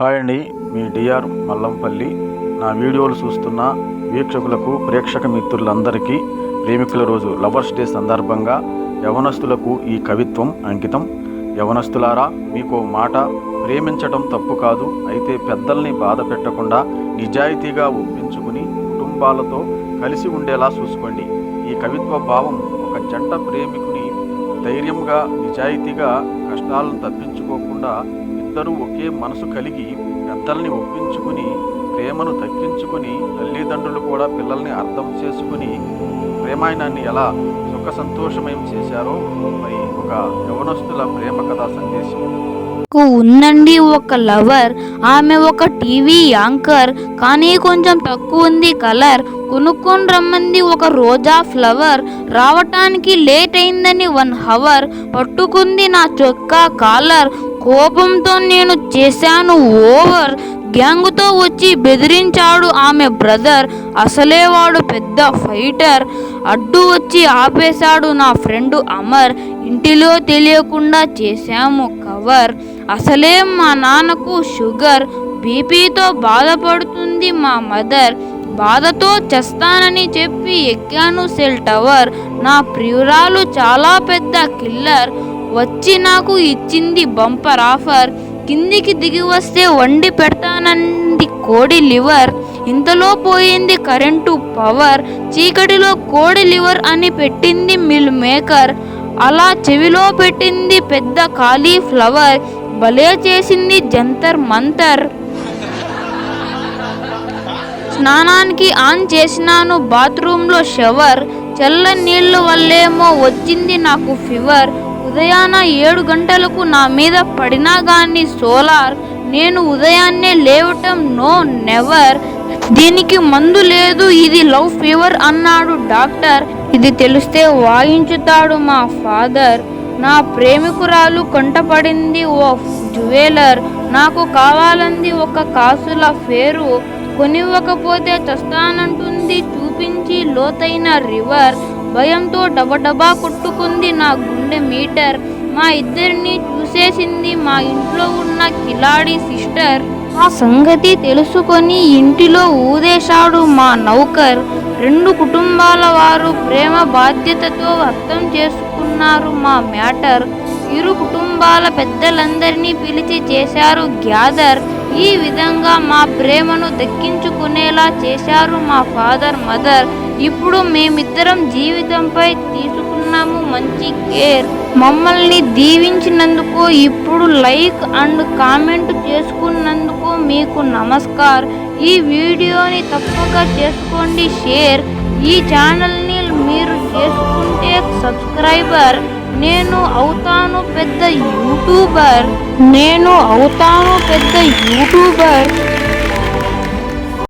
Hi అండి మీ DR Mallampalli. నా వీడియోలు చూస్తున్న వీక్షకులకు ప్రేక్షక మిత్రులందరికీ ప్రేమికుల రోజు లవర్స్ డే సందర్భంగా యవనస్తులకు ఈ కవిత్వం అంకితం. యవనస్తులారా మీకు మాట ప్రేమించడం తప్పు కాదు. అయితే పెద్దల్ని బాధ పెట్టకుండా నిజాయితీగా ఒప్పించుకుని కుటుంబాలతో కలిసి ఉండేలా చూసుకోండి. ఈ కవిత్వ భావం ఒక జంట ప్రేమికుని ధైర్యంగా నిజాయితీగా కష్టాలను తప్పించుకోకుండా ఇద్దరూ ఒకే మనసు కలిగి పెద్దల్ని ఒప్పించుకుని ప్రేమను దక్కించుకుని తల్లిదండ్రులు కూడా పిల్లల్ని అర్థం చేసుకుని ప్రేమాయణాన్ని ఎలా సుఖ సంతోషమయం చేశారో మరి ఒక యవనస్తుల ప్రేమ కథా సందేశం. నాకు ఉందండి ఒక లవర్ ఆమె ఒక టీవీ యాంకర్ కానీ కొంచెం తక్కువ ఉంది కలర్. కొనుక్కొని రమ్మంది ఒక రోజా ఫ్లవర్. రావటానికి లేట్ అయిందని వన్ హవర్. పట్టుకుంది నా చొక్కా కాలర్. కోపంతో నేను చేశాను ఓవర్. గ్యాంగ్తో వచ్చి బెదిరించాడు ఆమె బ్రదర్. అసలే వాడు పెద్ద ఫైటర్. అడ్డు వచ్చి ఆపేశాడు నా ఫ్రెండ్ అమర్. ఇంటిలో తెలియకుండా చేశాము కవర్. అసలే మా నాన్నకు షుగర్. బీపీతో బాధపడుతుంది మా మదర్. బాధతో చస్తానని చెప్పి ఎక్కాను సెల్ టవర్. నా ప్రియురాలు చాలా పెద్ద కిల్లర్. వచ్చి నాకు ఇచ్చింది బంపర్ ఆఫర్. కిందికి దిగి వస్తే వండి పెడతానంది కోడి లివర్. ఇంతలో పోయింది కరెంటు పవర్. చీకటిలో కోడి లివర్ అని పెట్టింది మిల్ మేకర్. అలా చెవిలో పెట్టింది పెద్ద కాలీఫ్లవర్. భలే చేసింది జంతర్ మంతర్. స్నానానికి ఆన్ చేసినాను బాత్రూంలో షవర్. చల్ల నీళ్ళ వల్లేమో వచ్చింది నాకు ఫీవర్. ఉదయాన ఏడు గంటలకు నా మీద పడినా గాని సోలార్ నేను ఉదయాన్నే లేవటం నో నెవర్. దీనికి మందు లేదు ఇది లవ్ ఫీవర్ అన్నాడు డాక్టర్. ఇది తెలిస్తే వాయించుతాడు మా ఫాదర్. నా ప్రేమికురాలు కంటపడింది ఓ జ్యువెలర్. నాకు కావాలంది ఒక కాసుల పేరు. కొనివ్వకపోతే చస్తానంటుంది చూపించి లోతైన రివర్. భయంతో డబడబా కొట్టుకుంది నా గుండె మీటర్. మా ఇద్దరిని చూసేసింది మా ఇంట్లో ఉన్న కిలాడి సిస్టర్. ఆ సంగతి తెలుసుకొని ఇంటిలో ఊదేశాడు మా నౌకర్. రెండు కుటుంబాల వారు ప్రేమ బాధ్యతతో అర్థం చేసుకున్నారు మా మ్యాటర్. ఇరు కుటుంబాల పెద్దలందరినీ పిలిచి చేశారు గ్యాదర్. ఈ విధంగా మా ప్రేమను దక్కించుకునేలా చేశారు మా ఫాదర్ మదర్. ఇప్పుడు మేమిద్దరం జీవితంపై తీసుకున్నాము మంచి కేర్. మమ్మల్ని దీవించినందుకు ఇప్పుడు లైక్ అండ్ కామెంట్ చేసుకున్నందుకు మీకు నమస్కార్. ఈ వీడియోని తప్పక చేసుకోండి షేర్. ఈ ఛానల్ని మీరు చేసుకుంటే సబ్స్క్రైబర్. నేను అవుతాను పెద్ద యూట్యూబర్. నేను అవుతాను పెద్ద యూట్యూబర్.